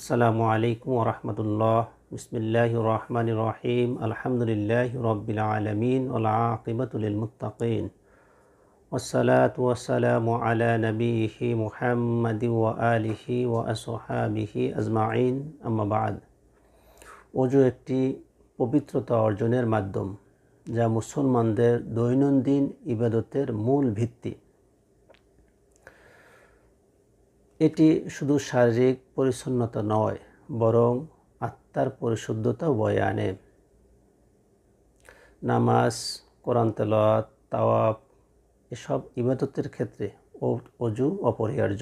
আসসালামু আলাইকুম রহমতুল্লাহ বিসমিল্লাহ রহমান রহিম আলহামদুলিল্লাহ রবিল আলমিন আকিবতুল মুতাকিন والصلاة والسلام على نبيه محمد وآله وأصحابه أجمعين أما بعد অজু একটি পবিত্রতা অর্জনের মাধ্যম যা মুসলমানদের দৈনন্দিন ইবাদতের মূল ভিত্তি এটি শুধু শারীরিক পরিচ্ছন্নতা নয়, বরং আত্মার পরিশুদ্ধতা বয়ে আনে। নামাজ, কোরআন তাওয়াব এসব ইবাদতের ক্ষেত্রে অজু অপরিহার্য।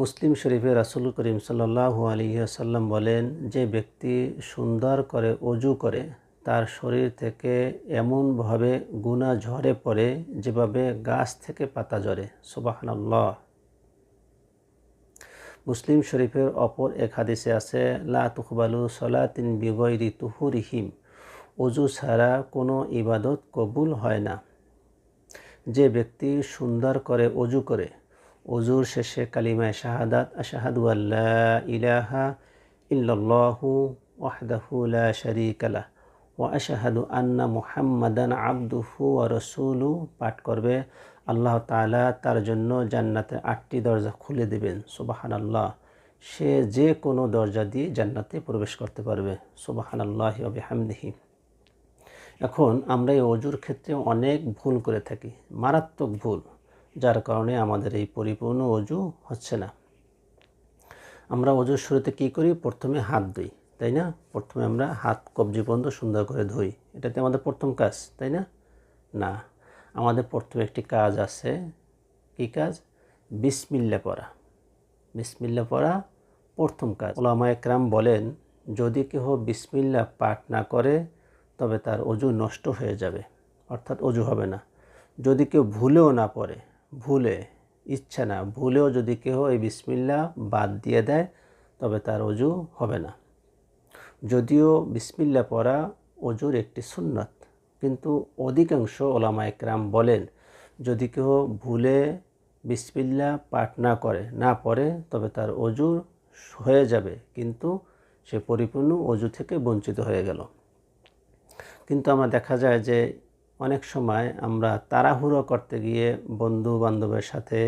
মুসলিম শরীফে রাসুল করিম সাল্লাহু আলিয়াসাল্লাম বলেন, যে ব্যক্তি সুন্দর করে অজু করে, তার শরীর থেকে এমনভাবে গুণা ঝরে পড়ে, যেভাবে গাছ থেকে পাতা ঝরে। সুবাহান্লাহ মুসলিম শরীফের অপর এক হাদিসে আছে, লা তুকবালু সলাতিন বিগৈরি তুহুরিহিম অজু ছাড়া কোনো ইবাদত কবুল হয় না। যে ব্যক্তি সুন্দর করে অজু করে, অজুর শেষে কালিমায় শাহাদাত, আশাহাদু আল্লাহ ইলাহা ইল্লাল্লাহু ওয়াহদাহু লা শারীকা ও আশাহাদু আন্না মুহাম্মাদান আবদুহু ও রসুলু পাঠ করবে। আল্লাহ তালা তার জন্য জান্নাতে আটটি দরজা খুলে দেবেন। সুবাহান আল্লাহ সে যে কোনো দরজা দিয়ে জান্নাতে প্রবেশ করতে পারবে। সুবাহান আল্লাহ হামদিহি এখন আমরা এই অজুর ক্ষেত্রে অনেক ভুল করে থাকি। মারাত্মক ভুল, যার কারণে আমাদের এই পরিপূর্ণ অজু হচ্ছে না। আমরা অজুর শুরুতে কী করি? প্রথমে হাত ধুই, তাই না? প্রথমে আমরা হাত কবজি পর্যন্ত সুন্দর করে ধুই। এটাতে আমাদের প্রথম কাজ, তাই না? না। আমাদের প্রথমে একটি কাজ আছে। কী কাজ? বিসমিল্লা পড়া। বিসমিল্লা পড়া প্রথম কাজ। ওলামা একরাম বলেন, যদি কেহ বিসমিল্লা পাঠ না করে, তবে তার অজু নষ্ট হয়ে যাবে, অর্থাৎ অজু হবে না। যদি কেউ ভুলেও না পড়ে, ভুলে, ইচ্ছা না, ভুলেও যদি কেউ এই বিসমিল্লা বাদ দিয়ে দেয়, তবে তার অজু হবে না। যদিও বিসমিল্লা পড়া অজুর একটি সুন্নত কিন্তু অধিকাংশ ওলামা একরাম বলেন, যদি কেউ ভুলে বিসমিল্লা পাঠ না করে, না পড়ে, তবে তার অজু হয়ে যাবে। কিন্তু সে পরিপূর্ণ অজু থেকে বঞ্চিত হয়ে গেল। কিন্তু আমরা দেখা যায় যে অনেক সময় আমরা তাড়াহুড়ো করতে গিয়ে বন্ধু বান্ধবের সাথে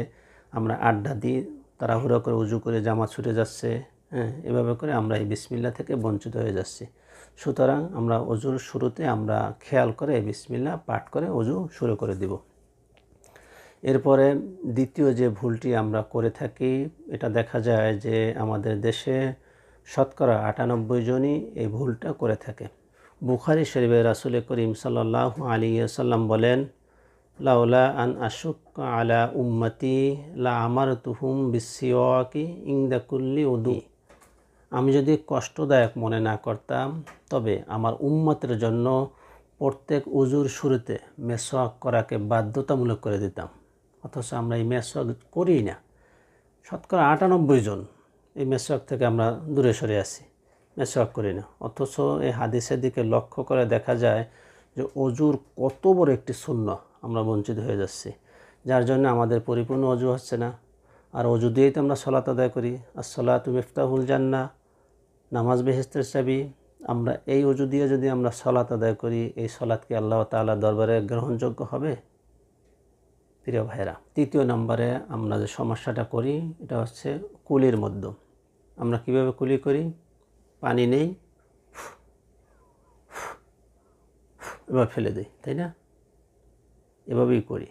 আমরা আড্ডা দিই, তাড়াহুড়ো করে উজু করে জামা ছুটে যাচ্ছে হ্যাঁ এভাবে করে আমরা এই বিসমিল্লা থেকে বঞ্চিত হয়ে যাচ্ছি। সুতরাং আমরা অজুর শুরুতে আমরা খেয়াল করে বিসমিল্লা পাঠ করে অজু শুরু করে দিব। এরপরে দ্বিতীয় যে ভুলটি আমরা করে থাকি, এটা দেখা যায় যে আমাদের দেশে শতকরা আটানব্বই জনই এই ভুলটা করে থাকে। বুখারি শরীফের রাসুল করিম সাল্লাহ আলী সাল্লাম বলেন, লাউলা আন আশুক আলা উম্মতি লা আমার তুহুম বিসিওয়াকি ইংদাকুল্লি উদু আমি যদি কষ্টদায়ক মনে না করতাম, তবে আমার উম্মতের জন্য প্রত্যেক উজুর শুরুতে মেসোয়াক করাকে বাধ্যতামূলক করে দিতাম। অথচ আমরা এই মেসোয়াক করি না। শতকরা আটানব্বই জন এই মেসোয়াক থেকে আমরা দূরে সরে আসি মেসোয়াক করি না। অথচ এই হাদিসের দিকে লক্ষ্য করে দেখা যায় যে অজুর কত বড় একটি শূন্য আমরা বঞ্চিত হয়ে যাচ্ছি। যার জন্য আমাদের পরিপূর্ণ অজু হচ্ছে না। আর অজু দিয়েই তো আমরা সলাত আদায় করি। আর সলাত মিফতাহুল জান্না নামাজ বেহেস্তের চাবি, আমরা এই অজু দিয়ে যদি আমরা সলাত আদায় করি, এই সলাৎকে আল্লাহ তাল্লাহ দরবারে গ্রহণযোগ্য হবে? প্রিয় ভাইরা তৃতীয় নম্বরে আমরা যে সমস্যাটা করি, এটা হচ্ছে কুলির মধ্য আমরা কীভাবে কুলি করি? পানি নেই, এবার ফেলে দিই, তাই না? এভাবেই করি।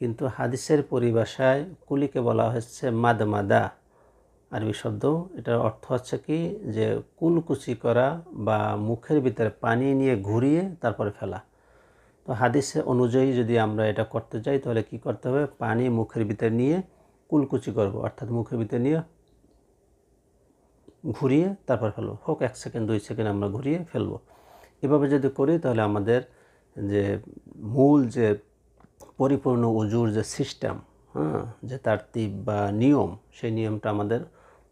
কিন্তু হাদিসের পরিভাষায় কুলিকে বলা হচ্ছে মাদ মাদা আরবি শব্দ, এটার অর্থ হচ্ছে কি যে কুলকুচি করা বা মুখের ভিতরে পানি নিয়ে ঘুরিয়ে তারপরে ফেলা। তো হাদিসে অনুযায়ী যদি আমরা এটা করতে যাই, তাহলে কি করতে হবে? পানি মুখের ভিতরে নিয়ে কুলকুচি করব, অর্থাৎ মুখের ভিতরে নিয়ে ঘুরিয়ে তারপর ফেলব। হোক, এক সেকেন্ড, দুই সেকেন্ড আমরা ঘুরিয়ে ফেলব। এভাবে যদি করি, তাহলে আমাদের যে মূল যে পরিপূর্ণ উজুর যে সিস্টেম হ্যাঁ যে তারতিব বা নিয়ম, সেই নিয়মটা আমাদের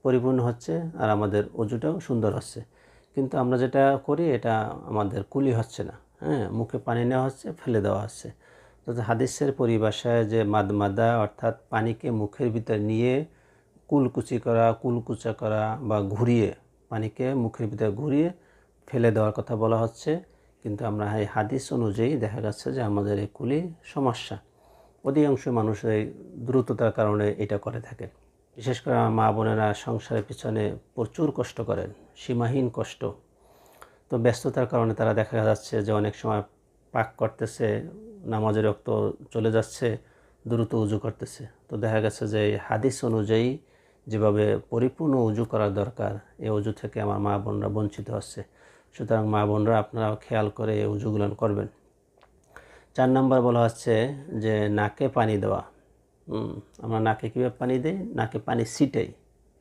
পরিপূর্ণ হচ্ছে আর আমাদের অজুটাও সুন্দর হচ্ছে। কিন্তু আমরা যেটা করি, এটা আমাদের কুলি হচ্ছে না। হ্যাঁ মুখে পানি নেওয়া হচ্ছে, ফেলে দেওয়া হচ্ছে। হাদিসের পরিভাষায় যে মাদমাদা, অর্থাৎ পানিকে মুখের ভিতরে নিয়ে কুলকুচি করা, কুলকুচা করা বা ঘুরিয়ে, পানিকে মুখের ভিতরে ঘুরিয়ে ফেলে দেওয়ার কথা বলা হচ্ছে। কিন্তু আমরা এই হাদিস অনুযায়ী দেখা যাচ্ছে যে আমাদের এই কুলি সমস্যা। অধিকাংশ মানুষ এই দ্রুততার কারণে এটা করে থাকেন। বিশেষ করে আমার মা বোনেরা সংসারের পিছনে প্রচুর কষ্ট করেন, সীমাহীন কষ্ট। তো ব্যস্ততার কারণে তারা দেখা যাচ্ছে যে অনেক সময় পাক করতেছে, নামাজের রক্ত চলে যাচ্ছে, দ্রুত উজু করতেছে। তো দেখা গেছে যে হাদিস অনুযায়ী যেভাবে পরিপূর্ণ উজু করার দরকার, এই উজু থেকে আমার মা বোনরা বঞ্চিত হচ্ছে। সুতরাং মা বোনরা আপনারাও খেয়াল করে এই উজুগুলো করবেন। চার নম্বর বলা হচ্ছে যে, নাকে পানি দেওয়া। আমরা নাকে কীভাবে পানি দিই নাকে পানি ছিটাই।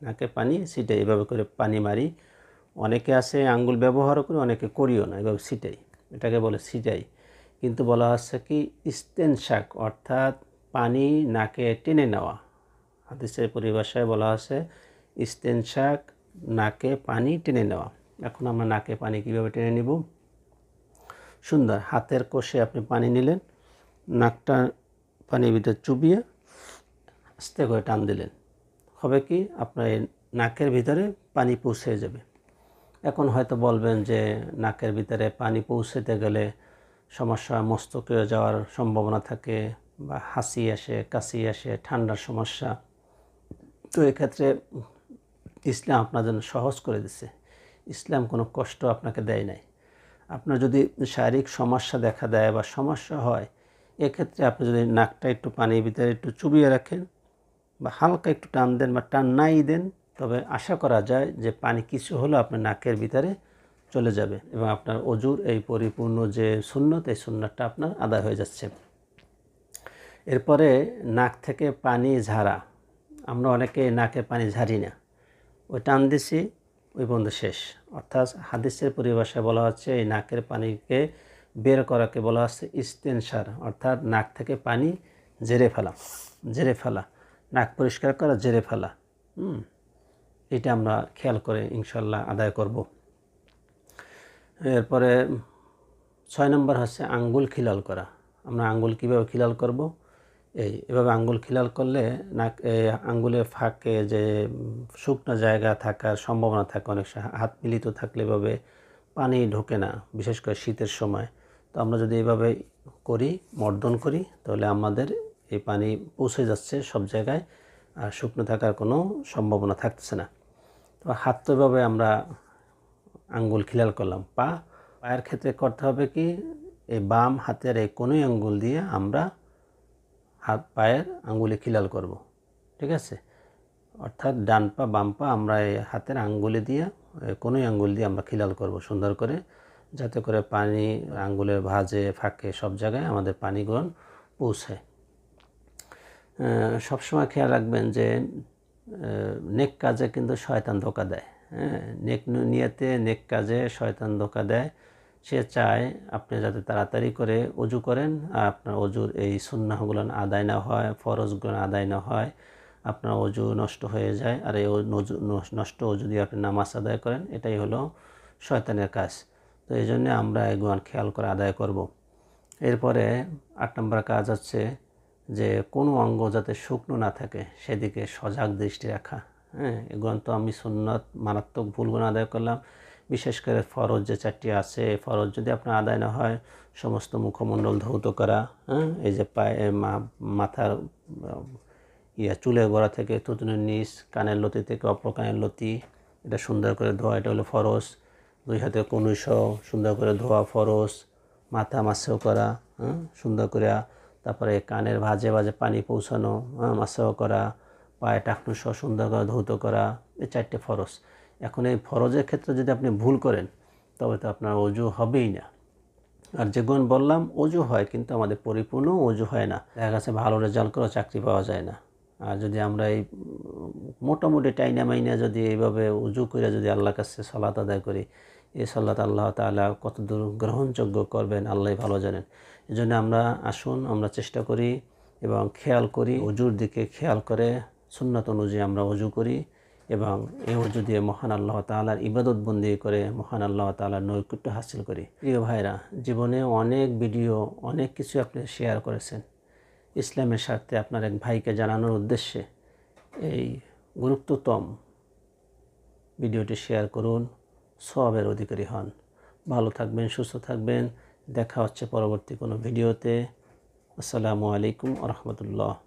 নাকে পানি ছিটাই, এভাবে করে পানি মারি। অনেকে আছে আঙ্গুল ব্যবহারও করি, অনেকে করিও না, এভাবে ছিটাই। এটাকে বলে ছিটাই। কিন্তু বলা হচ্ছে কি ইস্তেনশাক অর্থাৎ পানি নাকে টেনে নেওয়া। হাদিসের পরিভাষায় বলা আছে ইস্তেনশাক নাকে পানি টেনে নেওয়া। এখন আমরা নাকে পানি কীভাবে টেনে নিব? সুন্দর, হাতের কোষে আপনি পানি নিলেন, নাকটা পানির ভিতরে চুবিয়ে আস্তে করে টান দিলেন। হবে কি? আপনার নাকের ভিতরে পানি পৌঁছে যাবে। এখন হয়তো বলবেন যে নাকের ভিতরে পানি পৌঁছতে গেলে সমস্যা মস্তকে যাওয়ার সম্ভাবনা থাকে বা হাসি আসে, কাশি আসে, ঠান্ডার সমস্যা। তো এক্ষেত্রে ইসলাম আপনার জন্য সহজ করে দিছে। ইসলাম কোনো কষ্ট আপনাকে দেয় নাই। আপনার যদি শারীরিক সমস্যা দেখা দেয় বা সমস্যা হয়, এক্ষেত্রে আপনি যদি নাকটা একটু পানির ভিতরে একটু চুবিয়ে রাখেন বা হালকা একটু টান দেন বা টান নাই দেন, তবে আশা করা যায় যে পানি কিছু হলেও আপনার নাকের ভিতরে চলে যাবে এবং আপনার অজুর এই পরিপূর্ণ যে সুন্নত, এই সুন্নতটা আপনার আদায় হয়ে যাচ্ছে। এরপরে নাক থেকে পানি ঝাড়া। আমরা অনেকে নাকে পানি ঝাড়ি না। ওই টান দিছি, ওই বন্ধ শেষ। অর্থাৎ হাদিসের পরিভাষায় বলা হচ্ছে, এই নাকের পানিকে বের করাকে বলা হচ্ছে ইস্তেনসার অর্থাৎ নাক থেকে পানি জেরে ফেলা জেরে ফেলা। নাক পরিষ্কার করা, জেরে ফেলা। হুম, এটা আমরা খেয়াল করে ইনশাল্লাহ আদায় করব। এরপরে ছয় নম্বর হচ্ছে আঙ্গুল খিলাল করা। আমরা আঙ্গুল কীভাবে খিলাল করব? এই, এভাবে আঙ্গুল খিলাল করলে নাক আঙ্গুলের ফাঁকে যে শুকনো জায়গা থাকার সম্ভাবনা থাকে, অনেক হাত মিলিত থাকলে এভাবে পানি ঢোকে না, বিশেষ করে শীতের সময়। তো আমরা যদি এভাবে করি, মর্দন করি, তাহলে আমাদের এই পানি পৌঁছে যাচ্ছে সব জায়গায় আর শুকনো থাকার কোনো সম্ভাবনা থাকছে না। তো হাত তো এভাবে আমরা আঙ্গুল খিলাল করলাম। পা, পায়ের ক্ষেত্রে করতে হবে কি, এই বাম হাতের এই কোনোই আঙ্গুল দিয়ে আমরা হাত, পায়ের আঙ্গুলে খিলাল করব। ঠিক আছে? অর্থাৎ ডান পা, বাম পা আমরা এই হাতের আঙ্গুলে দিয়ে কোনোই আঙ্গুল দিয়ে আমরা খিলাল করব সুন্দর করে, যাতে করে পানি আঙ্গুলের ভাজে, ফাঁকে সব জায়গায় আমাদের পানি গ্রহণ পৌঁছায় সবসময় খেয়াল রাখবেন যে নেক কাজে কিন্তু শয়তান ধোকা দেয়। হ্যাঁ নেক নিয়েতে নেক কাজে শয়তান ধোকা দেয়। সে চায় আপনি যাতে তাড়াতাড়ি করে অজু করেন, আর আপনার অজুর এই সুন্নাহগুলো আদায় না হয়, ফরজগুলো আদায় না হয়, আপনার অজু নষ্ট হয়ে যায়, আর এই নষ্ট অজু দিয়ে আপনি নামাজ আদায় করেন, এটাই হলো শয়তানের কাজ। তো এই জন্যে আমরা এগুলো খেয়াল করে আদায় করব। এরপরে আট নম্বর কাজ হচ্ছে যে কোনো অঙ্গ যাতে শুকনো না থাকে, সেদিকে সজাগ দৃষ্টি রাখা। হ্যাঁ এগুলো তো আমি সুন্নত মারাত্মক ভুলগুলো আদায় করলাম। বিশেষ করে ফরজ যে চারটি আছে ফরজ যদি আপনার আদায় না হয়, সমস্ত মুখমণ্ডল ধৌত করা হ্যাঁ এই যে পায়ে মাথার ইয়া, চুলের গোড়া থেকে তুতুনের নিচ, কানের লতি থেকে, অপর কানের লতি, এটা সুন্দর করে ধোয়া, এটা হলো ফরজ। দুই হাতে কনুষ সুন্দর করে ধোয়া, ফরজ। মাথা মাছেও করা হ্যাঁ সুন্দর করে তারপরে কানের ভাজে ভাজে পানি পৌঁছানো হ্যাঁ মাছেও করা, পায়ে টাকনু সহ সুন্দর করে ধৌত করা, এই চারটে ফরজ। এখন এই ফরজের ক্ষেত্রে যদি আপনি ভুল করেন, তবে তো আপনার অজু হবেই না। আর যে গুণ বললাম, অজু হয়, কিন্তু আমাদের পরিপূর্ণ অজু হয় না। দেখা গেছে ভালো রেজাল্ট করেও চাকরি পাওয়া যায় না। আর যদি আমরা এই মোটামুটি টাইনা মাইনা যদি এইভাবে উজু করে যদি আল্লাহ কাছে সলাত আদায় করি এই সল্লাত আল্লাহ তালা কত দূর গ্রহণযোগ্য করবেন, আল্লাহ ভালো জানেন। এই জন্য আমরা আসুন, আমরা চেষ্টা করি এবং খেয়াল করি অজুর দিকে খেয়াল করে, সুন্নত অনুযায়ী আমরা অজু করি এবং এই অজু দিয়ে মহান আল্লাহ তালার ইবাদত বন্দি করে মহান আল্লাহ তালার নৈকুট্য হাসিল করি। প্রিয় ভাইরা, জীবনে অনেক ভিডিও, অনেক কিছু আপনি শেয়ার করেছেন। ইসলামের স্বার্থে আপনার এক ভাইকে জানানোর উদ্দেশ্যে এই গুরুত্বতম ভিডিওটি শেয়ার করুন। সবের অধিকারী হন। ভালো থাকবেন, সুস্থ থাকবেন। দেখা হচ্ছে পরবর্তী কোনো ভিডিওতে। আসসালামু আলাইকুম রহমতুল্লাহ।